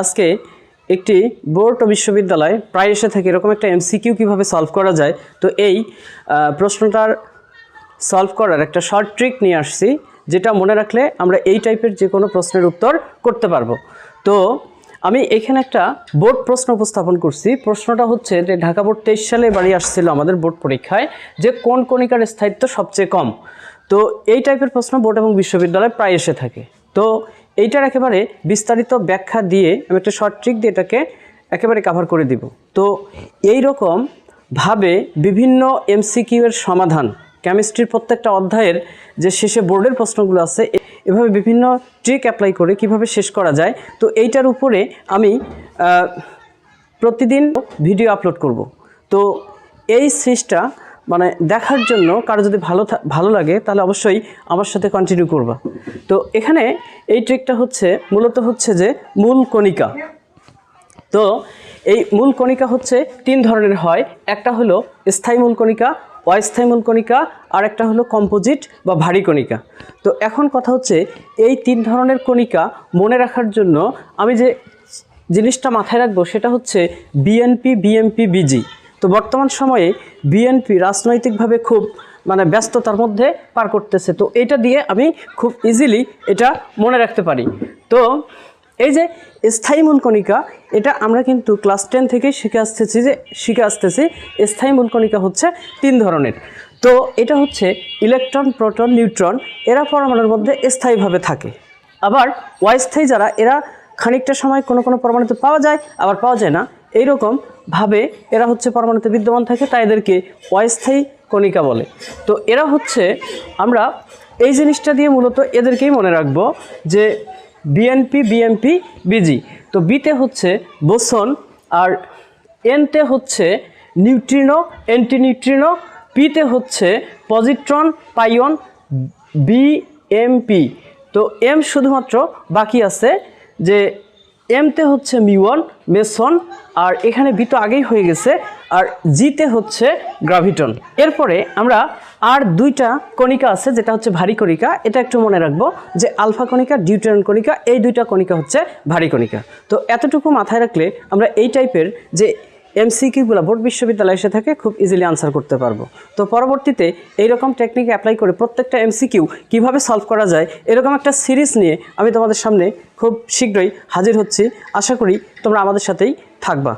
আজকে একটি বোর্ড বিশ্ববিদ্যালয় প্রায় এসে থাকে এরকম একটা এমসিকিউ কীভাবে সলভ করা যায়, তো এই প্রশ্নটার সলভ করার একটা শর্ট ট্রিক নিয়ে আসছি, যেটা মনে রাখলে আমরা এই টাইপের যে কোনো প্রশ্নের উত্তর করতে পারব। তো আমি এখানে একটা বোর্ড প্রশ্ন উপস্থাপন করছি। প্রশ্নটা হচ্ছে যে ঢাকা বোর্ড তেইশ সালে বাড়ি আসছিল আমাদের বোর্ড পরীক্ষায় যে কোন কণিকার স্থায়িত্ব সবচেয়ে কম। তো এই টাইপের প্রশ্ন বোর্ড এবং বিশ্ববিদ্যালয়ে প্রায় এসে থাকে। তো এইটার একেবারে বিস্তারিত ব্যাখ্যা দিয়ে আমি একটা শর্ট ট্রিক দিয়ে এটাকে একেবারে কাভার করে দিব। তো এই রকম ভাবে বিভিন্ন এমসিকিউ এর সমাধান কেমিস্ট্রির প্রত্যেকটা অধ্যায়ের যে শেষে বোর্ডের প্রশ্নগুলো আছে, এভাবে বিভিন্ন ট্রিক অ্যাপ্লাই করে কীভাবে শেষ করা যায়, তো এইটার উপরে আমি প্রতিদিন ভিডিও আপলোড করব। তো এই সিরিজটা মানে দেখার জন্য কারও যদি ভালো ভালো লাগে, তাহলে অবশ্যই আমার সাথে কন্টিনিউ করবা। তো এখানে এই ট্রিকটা হচ্ছে, মূলত হচ্ছে যে মূল কণিকা। তো এই মূল কণিকা হচ্ছে তিন ধরনের হয়। একটা হলো স্থায়ী মূল কণিকা, অস্থায়ী মূল কণিকা, আর একটা হলো কম্পোজিট বা ভারী কণিকা। তো এখন কথা হচ্ছে, এই তিন ধরনের কণিকা মনে রাখার জন্য আমি যে জিনিসটা মাথায় রাখব, সেটা হচ্ছে বিএনপি বিএমপি বিজি তো বর্তমান সময়ে বিএনপি রাজনৈতিকভাবে খুব মানে ব্যস্ততার মধ্যে পার করতেছে। তো এটা দিয়ে আমি খুব ইজিলি এটা মনে রাখতে পারি। তো এই যে স্থায়ী মূলকণিকা, এটা আমরা কিন্তু ক্লাস টেন থেকেই শিখে আসতেছি যে, শিখে আসতেছি স্থায়ী মূলকণিকা হচ্ছে তিন ধরনের। তো এটা হচ্ছে ইলেকট্রন প্রোটন নিউট্রন এরা পরমাণুর মধ্যে স্থায়ীভাবে থাকে। আবার অস্থায়ী যারা, এরা খানিকটা সময় কোনো কোনো পরমাণুতে পাওয়া যায়, আবার পাওয়া যায় না। এইরকম ভাবে এরা হচ্ছে পরমাণুতে বিদ্যমান থাকে, তাই এদেরকে অস্থায়ী কণিকা বলে। তো এরা হচ্ছে, আমরা এই জিনিসটা দিয়ে মূলত এদেরকেই মনে রাখব যে বিএনপি বিএমপি বিজি। তো বিতে হচ্ছে বোসন আর এনতে হচ্ছে নিউট্রিনো অ্যান্টিনিউট্রিনো পিতে হচ্ছে পজিট্রন, পাইয়ন, বিএমপি। তো এম শুধুমাত্র বাকি আছে যে এমতে হচ্ছে মিওয়ন মেসন আর এখানে বি তো আগেই হয়ে গেছে, আর জিতে হচ্ছে গ্রাভিটন। এরপরে আমরা আর দুইটা কণিকা আছে, যেটা হচ্ছে ভারী কণিকা। এটা একটু মনে রাখব যে আলফা কণিকা ডিউটেরন কণিকা, এই দুইটা কণিকা হচ্ছে ভারী কণিকা। তো এতটুকু মাথায় রাখলে আমরা এই টাইপের যে এমসিকিউগুলো বোর্ড বিশ্ববিদ্যালয়ে এসে থাকে, খুব ইজিলি আনসার করতে পারব। তো পরবর্তীতে এইরকম টেকনিক অ্যাপ্লাই করে প্রত্যেকটা এমসিকিউ কীভাবে সলভ করা যায়, এরকম একটা সিরিজ নিয়ে আমি তোমাদের সামনে খুব শীঘ্রই হাজির হচ্ছি। আশা করি তোমরা আমাদের সাথেই থাকবা।